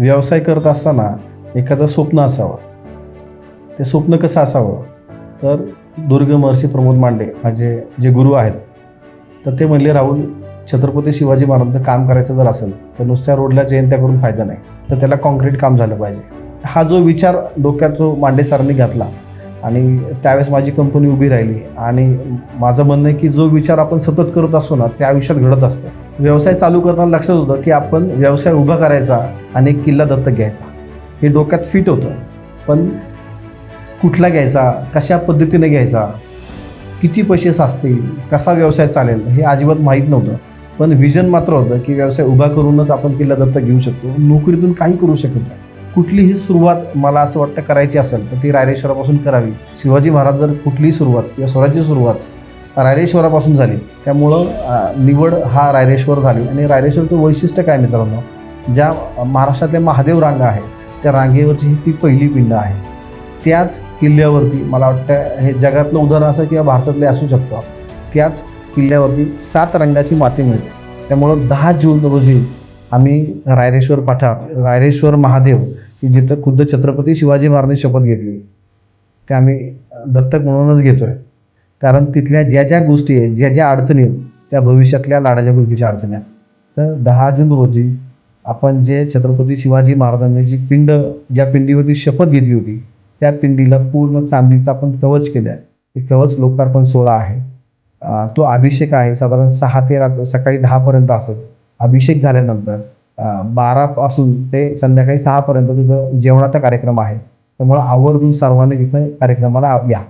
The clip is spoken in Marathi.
व्यवसाय करत असताना एखादं स्वप्न असावं. ते स्वप्न कसं असावं? तर दुर्ग महर्षी प्रमोद मांडे माझे जे गुरु आहेत तर ते म्हणले राहुल छत्रपती शिवाजी महाराजांचं काम करायचं जर असेल तर नुसत्या रोडला जयंत्या करून फायदा नाही. तर त्याला कॉन्क्रीट काम झालं पाहिजे. हा जो विचार डोक्यात जो मांडे सरांनी घातला आणि त्यावेळेस माझी कंपनी उभी राहिली आणि माझं म्हणणं आहे की जो विचार आपण सतत करत असतो ना ते आयुष्यात घडत असतं. व्यवसाय चालू करताना लक्षात होतं की आपण व्यवसाय उभा करायचा आणि एक किल्ला दत्तक घ्यायचा. हे डोक्यात फिट होतं. पण कुठला घ्यायचा? कशा पद्धतीने घ्यायचा? किती पैसे साचतील? कसा व्यवसाय चालेल? हे अजिबात माहीत नव्हतं. पण विजन मात्र होतं की व्यवसाय उभा करूनच आपण किल्ला दत्तक घेऊ शकतो. नोकरीतून काही करू शकत नाही. कुठलीही सुरुवात मला असं वाटतं करायची असेल तर ती रायरेश्वरापासून करावी. शिवाजी महाराज जर कुठलीही सुरुवात किंवा स्वराज्य सुरुवात रायरेश्वरापासून झाली. त्यामुळं निवड हा रायरेश्वर झाली. आणि रायरेश्वरचं वैशिष्ट्य काय मित्रांनो? ज्या महाराष्ट्रातल्या महादेव रांगा आहे त्या रांगेवरची ही ती पहिली पिंड आहे. त्याच किल्ल्यावरती मला वाटतं हे जगातलं उदाहरण असं किंवा भारतातले असू शकतं. त्याच किल्ल्यावरती सात रंगाची माती मिळते. त्यामुळं दहा जून रोजी आम्ही रायरेश्वर पाठार रायरेश्वर महादेव की जिथं खुद्द छत्रपती शिवाजी महाराजांनी शपथ घेतली. ते आम्ही दत्तक म्हणूनच घेतो आहे कारण तिथल्या ज्या ज्या गोष्टी आहेत ज्या ज्या अडचणी आहेत त्या भविष्यातल्या लाडाच्या गोष्टीच्या अडचणी आहेत. तर दहा जून रोजी आपण जे छत्रपती शिवाजी महाराजांनी जी पिंड ज्या पिंडीवरती शपथ घेतली होती त्या पिंडीला पूर्ण चांदीचा आपण कवच केलं आहे. ते कवच लोकार्पण सोहळा आहे. तो अभिषेक आहे साधारण सहा ते रात्र सकाळी दहापर्यंत असत. अभिषेक झाल्यानंतर बारापासून ते संध्याकाळी सहापर्यंत तिथं जेवणाचा कार्यक्रम आहे. त्यामुळं आवर्जून सर्वांनी तिथं कार्यक्रमाला या.